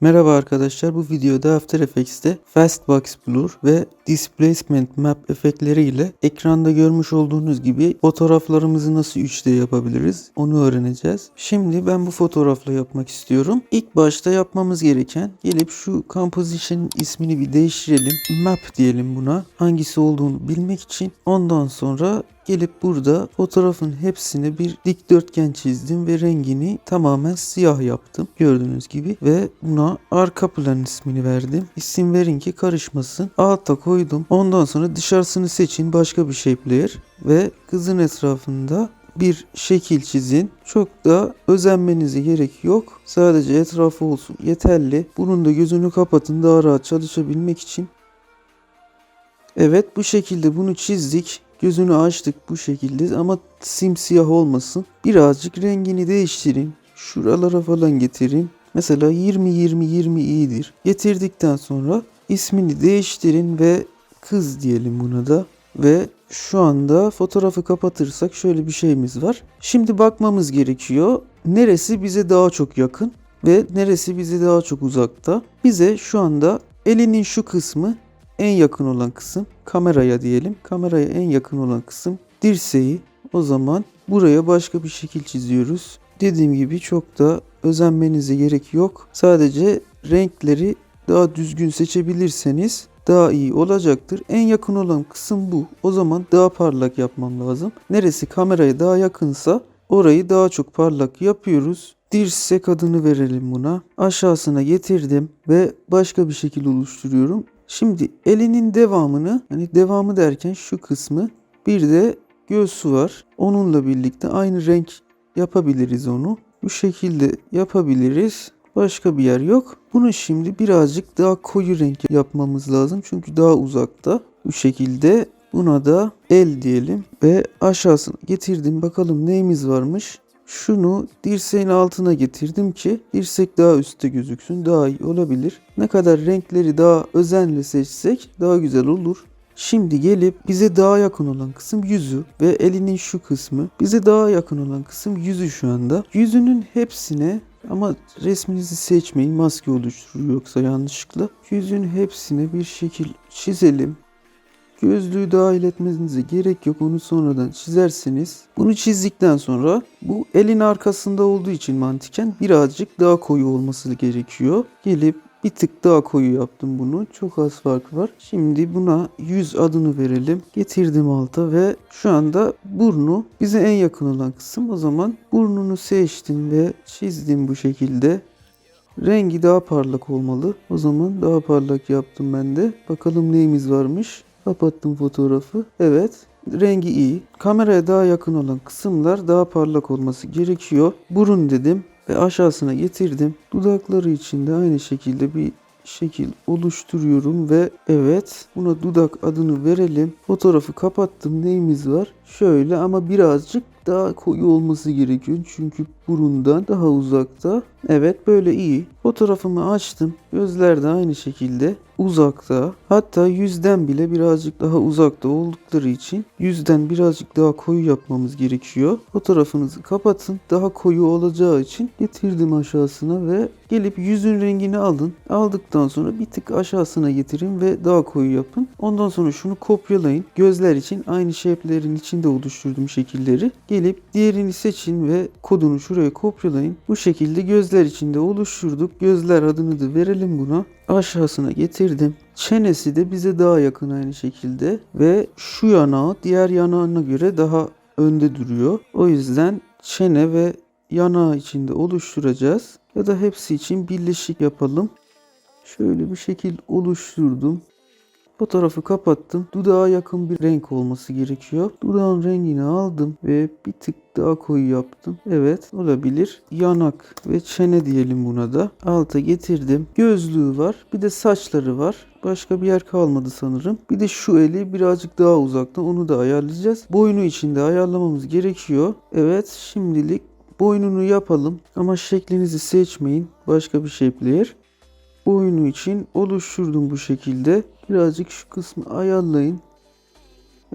Merhaba arkadaşlar bu videoda After Effects'te Fastbox Blur ve Displacement Map efektleriyle ekranda görmüş olduğunuz gibi fotoğraflarımızı nasıl 3D yapabiliriz onu öğreneceğiz. Şimdi ben bu fotoğrafla yapmak istiyorum. İlk başta yapmamız gereken gelip şu Composition ismini bir değiştirelim. Map diyelim buna. Hangisi olduğunu bilmek için. Ondan sonra gelip burada fotoğrafın hepsine bir dikdörtgen çizdim ve rengini tamamen siyah yaptım. Gördüğünüz gibi ve buna arka plan ismini verdim. İsim verin ki karışmasın. Alta koydum. Ondan sonra dışarısını seçin başka bir shape layer ve kızın etrafında bir şekil çizin. Çok da özenmenize gerek yok. Sadece etrafı olsun yeterli. Bunun da gözünü kapatın daha rahat çalışabilmek için. Evet bu şekilde bunu çizdik. Gözünü açtık bu şekilde ama simsiyah olmasın. Birazcık rengini değiştirin. Şuralara falan getirin. Mesela 20-20-20 iyidir. Getirdikten sonra ismini değiştirin ve kız diyelim buna da. Ve şu anda fotoğrafı kapatırsak şöyle bir şeyimiz var. Şimdi bakmamız gerekiyor. Neresi bize daha çok yakın ve neresi bize daha çok uzakta. Bize şu anda elinin şu kısmı en yakın olan kısım kameraya diyelim. Kameraya en yakın olan kısım dirseği. O zaman buraya başka bir şekil çiziyoruz. Dediğim gibi çok da özenmenize gerek yok. Sadece renkleri daha düzgün seçebilirseniz daha iyi olacaktır. En yakın olan kısım bu. O zaman daha parlak yapmam lazım. Neresi kameraya daha yakınsa orayı daha çok parlak yapıyoruz. Dirsek adını verelim buna. Aşağısına getirdim ve başka bir şekil oluşturuyorum. Şimdi elinin devamını hani devamı derken şu kısmı bir de göğsü var. Onunla birlikte aynı renk yapabiliriz onu. Bu şekilde yapabiliriz. Başka bir yer yok. Bunu şimdi birazcık daha koyu renk yapmamız lazım. Çünkü daha uzakta. Bu şekilde buna da el diyelim ve aşağısına getirdim. Bakalım neyimiz varmış. Şunu dirseğin altına getirdim ki dirsek daha üstte gözüksün. Daha iyi olabilir. Ne kadar renkleri daha özenle seçsek daha güzel olur. Şimdi gelip bize daha yakın olan kısım yüzü ve elinin şu kısmı. Bize daha yakın olan kısım yüzü şu anda. Yüzünün hepsine ama resminizi seçmeyin maske oluşturur yoksa yanlışlıkla. Yüzün hepsine bir şekil çizelim. Gözlüğü dahil etmenize gerek yok. Onu sonradan çizersiniz. Bunu çizdikten sonra bu elin arkasında olduğu için mantıken birazcık daha koyu olması gerekiyor. Gelip bir tık daha koyu yaptım bunu. Çok az fark var. Şimdi buna yüz adını verelim. Getirdim alta ve şu anda burnu bize en yakın olan kısım. O zaman burnunu seçtim ve çizdim bu şekilde. Rengi daha parlak olmalı. O zaman daha parlak yaptım ben de. Bakalım neyimiz varmış. Kapattım fotoğrafı. Evet. Rengi iyi. Kameraya daha yakın olan kısımlar daha parlak olması gerekiyor. Burun dedim ve aşağısına getirdim. Dudakları için de aynı şekilde bir şekil oluşturuyorum ve evet buna dudak adını verelim. Fotoğrafı kapattım. Neyimiz var? Şöyle ama birazcık daha koyu olması gerekiyor. Çünkü burundan daha uzakta. Evet böyle iyi. Fotoğrafımı açtım. Gözler de aynı şekilde uzakta. Hatta yüzden bile birazcık daha uzakta oldukları için yüzden birazcık daha koyu yapmamız gerekiyor. Fotoğrafınızı kapatın. Daha koyu olacağı için getirdim aşağısına ve gelip yüzün rengini alın. Aldıktan sonra bir tık aşağısına getirin ve daha koyu yapın. Ondan sonra şunu kopyalayın. Gözler için aynı shape'lerin içinde oluşturduğum şekilleri gelip diğerini seçin ve kodunu şuraya kopyalayın. Bu şekilde gözler içinde oluşturduk. Gözler adını da verelim buna. Aşağısına getirdim. Çenesi de bize daha yakın aynı şekilde ve şu yanağı diğer yanağına göre daha önde duruyor. O yüzden çene ve yanağı içinde oluşturacağız. Ya da hepsi için birleşik yapalım. Şöyle bir şekil oluşturdum. Fotoğrafı kapattım. Dudağa yakın bir renk olması gerekiyor. Dudağın rengini aldım ve bir tık daha koyu yaptım. Evet olabilir. Yanak ve çene diyelim buna da. Alta getirdim. Gözlüğü var. Bir de saçları var. Başka bir yer kalmadı sanırım. Bir de şu eli birazcık daha uzakta. Onu da ayarlayacağız. Boynu içinde ayarlamamız gerekiyor. Evet şimdilik boynunu yapalım. Ama şeklinizi seçmeyin. Başka bir shape layer. Boynu için oluşturdum bu şekilde. Birazcık şu kısmı ayarlayın.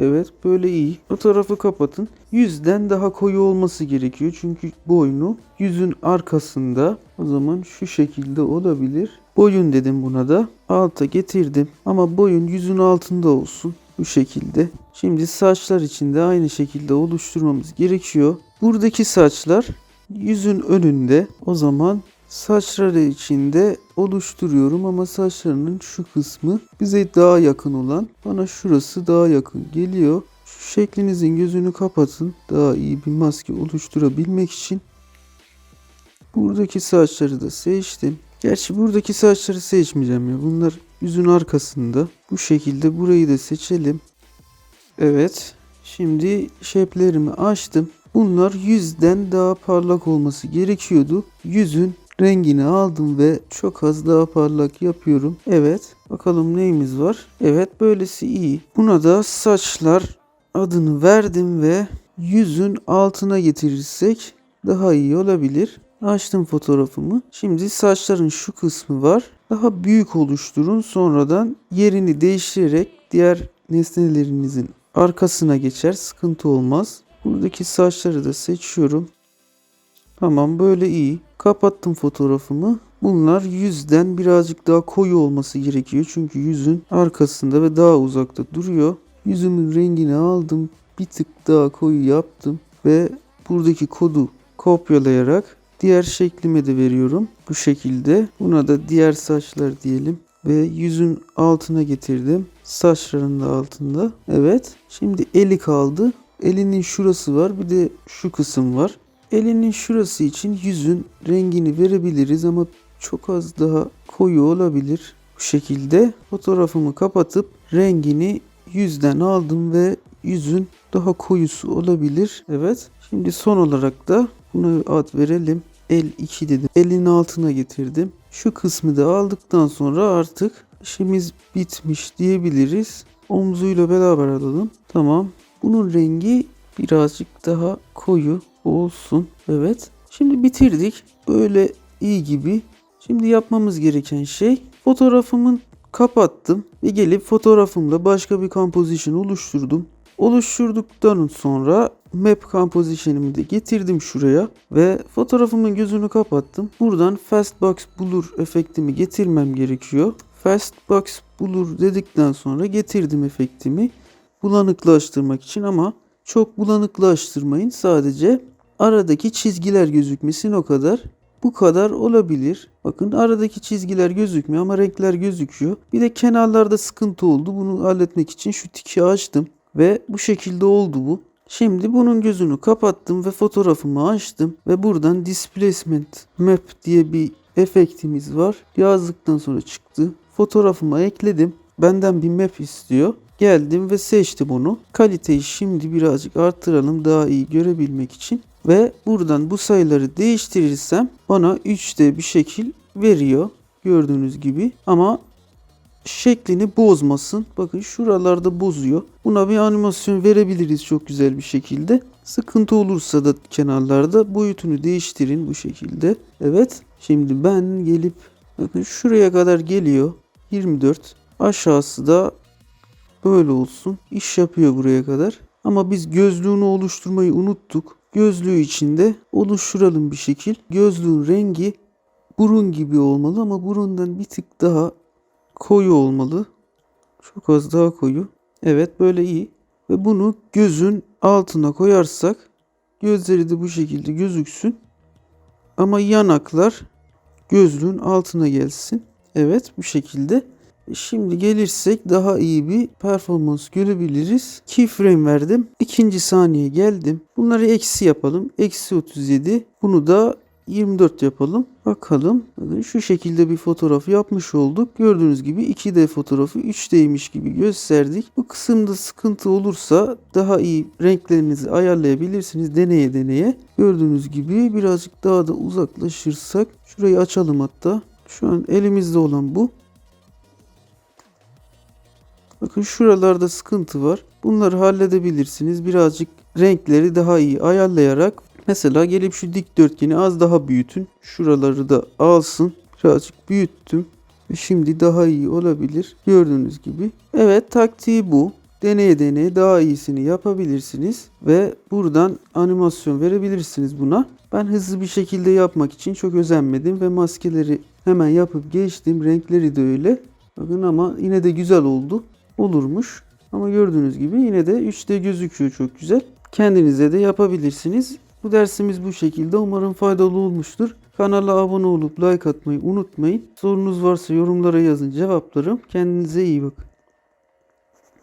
Evet böyle iyi. Bu tarafı kapatın. Yüzden daha koyu olması gerekiyor. Çünkü boynu yüzün arkasında. O zaman şu şekilde olabilir. Boyun dedim buna da. Alta getirdim. Ama boyun yüzün altında olsun. Bu şekilde. Şimdi saçlar için de aynı şekilde oluşturmamız gerekiyor. Buradaki saçlar yüzün önünde. O zaman saçları içinde oluşturuyorum ama saçlarının şu kısmı bize daha yakın olan bana şurası daha yakın geliyor. Şu şeklinizin gözünü kapatın daha iyi bir maske oluşturabilmek için. Buradaki saçları da seçtim. Gerçi buradaki saçları seçmeyeceğim ya. Bunlar yüzün arkasında. Bu şekilde burayı da seçelim. Evet. Şimdi şeplerimi açtım. Bunlar yüzden daha parlak olması gerekiyordu. Yüzün rengini aldım ve çok az daha parlak yapıyorum. Evet. Bakalım neyimiz var? Evet böylesi iyi. Buna da saçlar adını verdim ve yüzün altına getirirsek daha iyi olabilir. Açtım fotoğrafımı. Şimdi saçların şu kısmı var. Daha büyük oluşturun. Sonradan yerini değiştirerek diğer nesnelerinizin arkasına geçer. Sıkıntı olmaz. Buradaki saçları da seçiyorum. Tamam böyle iyi. Kapattım fotoğrafımı. Bunlar yüzden birazcık daha koyu olması gerekiyor. Çünkü yüzün arkasında ve daha uzakta duruyor. Yüzümün rengini aldım. Bir tık daha koyu yaptım. Ve buradaki kodu kopyalayarak diğer şeklime de veriyorum. Bu şekilde. Buna da diğer saçlar diyelim. Ve yüzün altına getirdim. Saçların da altında. Evet. Şimdi eli kaldı. Elinin şurası var. Bir de şu kısım var. Elinin şurası için yüzün rengini verebiliriz ama çok az daha koyu olabilir. Bu şekilde fotoğrafımı kapatıp rengini yüzden aldım ve yüzün daha koyusu olabilir. Evet. Şimdi son olarak da buna ad verelim. L2 dedim. Elin altına getirdim. Şu kısmı da aldıktan sonra artık işimiz bitmiş diyebiliriz. Omzuyla beraber alalım. Tamam. Bunun rengi birazcık daha koyu olsun. Evet. Şimdi bitirdik. Böyle iyi gibi. Şimdi yapmamız gereken şey fotoğrafımın kapattım ve gelip fotoğrafımla başka bir composition oluşturdum. Oluşturduktan sonra map composition'ımı da getirdim şuraya ve fotoğrafımın gözünü kapattım. Buradan fastbox blur efektimi getirmem gerekiyor. Fastbox blur dedikten sonra getirdim efektimi bulanıklaştırmak için ama çok bulanıklaştırmayın. Sadece aradaki çizgiler gözükmesin o kadar. Bu kadar olabilir. Bakın aradaki çizgiler gözükmüyor ama renkler gözüküyor. Bir de kenarlarda sıkıntı oldu. Bunu halletmek için şu tiki açtım. Ve bu şekilde oldu bu. Şimdi bunun gözünü kapattım ve fotoğrafımı açtım. Ve buradan Displacement Map diye bir efektimiz var. Yazdıktan sonra çıktı. Fotoğrafıma ekledim. Benden bir map istiyor. Geldim ve seçtim onu. Kaliteyi şimdi birazcık arttıralım daha iyi görebilmek için. Ve buradan bu sayıları değiştirirsem bana 3D bir şekil veriyor. Gördüğünüz gibi. Ama şeklini bozmasın. Bakın şuralarda bozuyor. Buna bir animasyon verebiliriz çok güzel bir şekilde. Sıkıntı olursa da kenarlarda boyutunu değiştirin bu şekilde. Evet. Şimdi ben gelip bakın şuraya kadar geliyor. 24. Aşağısı da böyle olsun. İş yapıyor buraya kadar. Ama biz gözlüğünü oluşturmayı unuttuk. Gözlüğü içinde oluşturalım bir şekil. Gözlüğün rengi burun gibi olmalı ama burundan bir tık daha koyu olmalı. Çok az daha koyu. Evet böyle iyi. Ve bunu gözün altına koyarsak gözleri de bu şekilde gözüksün. Ama yanaklar gözlüğün altına gelsin. Evet bu şekilde. Şimdi gelirsek daha iyi bir performans görebiliriz. Keyframe verdim. İkinci saniye geldim. Bunları eksi yapalım. Eksi 37. Bunu da 24 yapalım. Bakalım. Şu şekilde bir fotoğraf yapmış olduk. Gördüğünüz gibi 2D fotoğrafı 3D'ymiş gibi gösterdik. Bu kısımda sıkıntı olursa daha iyi renklerinizi ayarlayabilirsiniz deneye deneye. Gördüğünüz gibi birazcık daha da uzaklaşırsak şurayı açalım hatta. Şu an elimizde olan bu. Bakın şuralarda sıkıntı var. Bunları halledebilirsiniz. Birazcık renkleri daha iyi ayarlayarak mesela gelip şu dikdörtgeni az daha büyütün. Şuraları da alsın. Birazcık büyüttüm. Ve şimdi daha iyi olabilir. Gördüğünüz gibi. Evet taktiği bu. deneye deneye daha iyisini yapabilirsiniz ve buradan animasyon verebilirsiniz buna. Ben hızlı bir şekilde yapmak için çok özenmedim ve maskeleri hemen yapıp geçtim. Renkleri de öyle. Bakın ama yine de güzel oldu. Olurmuş. Ama gördüğünüz gibi yine de 3D gözüküyor çok güzel. Kendinize de yapabilirsiniz. Bu dersimiz bu şekilde. Umarım faydalı olmuştur. Kanala abone olup like atmayı unutmayın. Sorunuz varsa yorumlara yazın cevaplarım. Kendinize iyi bakın.